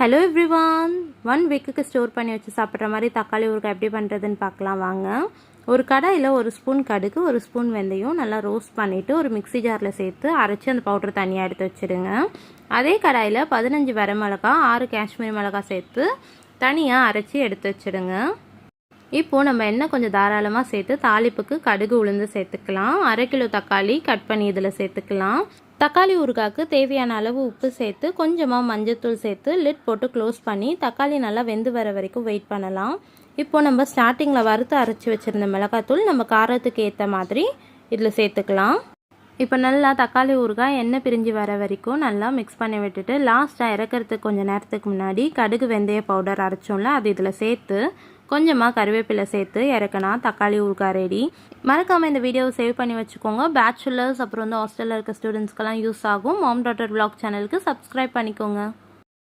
Hello everyone one வீக்குக்கு store பண்ணி வச்சு சாப்பிட்ற மாதிரி தக்காளி ஊறுகாய் எப்படி பண்ணுறதுன்னு பார்க்கலாம் வாங்க. ஒரு கடாயில் ஒரு ஸ்பூன் கடுகு ஒரு ஸ்பூன் வெந்தயம் நல்லா ரோஸ்ட் பண்ணிவிட்டு ஒரு மிக்ஸி ஜாரில் சேர்த்து அரைச்சி அந்த பவுட்ரு தனியாக எடுத்து வச்சுடுங்க அதே கடாயில் பதினஞ்சு வர மிளகா ஆறு காஷ்மீர் மிளகாய் சேர்த்து தனியாக அரைச்சி எடுத்து வச்சுடுங்க இப்போது நம்ம எண்ணெய் கொஞ்சம் தாராளமாக சேர்த்து தாளிப்புக்கு கடுகு உளுந்து சேர்த்துக்கலாம். அரை கிலோ தக்காளி கட் பண்ணி இதில் சேர்த்துக்கலாம். தக்காளி ஊறுகாய்க்கு தேவையான அளவு உப்பு சேர்த்து கொஞ்சமாக மஞ்சத்தூள் சேர்த்து லிட் போட்டு க்ளோஸ் பண்ணி தக்காளி நல்லா வெந்து வர வரைக்கும் வெயிட் பண்ணலாம். இப்போது நம்ம ஸ்டார்டிங்கில் வறுத்து அரைச்சி வச்சுருந்த மிளகாத்தூள் நம்ம காரத்துக்கு ஏற்ற மாதிரி இதில் சேர்த்துக்கலாம். இப்போ நல்லா தக்காளி ஊறுகாய் எண்ணெய் பிரிஞ்சு வர வரைக்கும் நல்லா மிக்ஸ் பண்ணி விட்டுட்டு லாஸ்ட்டாக இறக்கிறதுக்கு கொஞ்சம் நேரத்துக்கு முன்னாடி கடுகு வெந்தய பவுடர் அரைச்சோம்ல அது இதில் சேர்த்து கொஞ்சமாக கருவேப்பிலை சேர்த்து இறக்கணும் தக்காளி ஊறுகாய் ரெடி மறக்காமல் இந்த வீடியோவை சேவ் பண்ணி வச்சுக்கோங்க. பேச்சுலர்ஸ் அப்புறம் வந்து ஹாஸ்டலில் இருக்க ஸ்டூடெண்ட்ஸ்க்கெல்லாம் யூஸ் ஆகும். மாம் டாட்டர் vlog சேனலுக்கு சப்ஸ்கிரைப் பண்ணிக்கோங்க.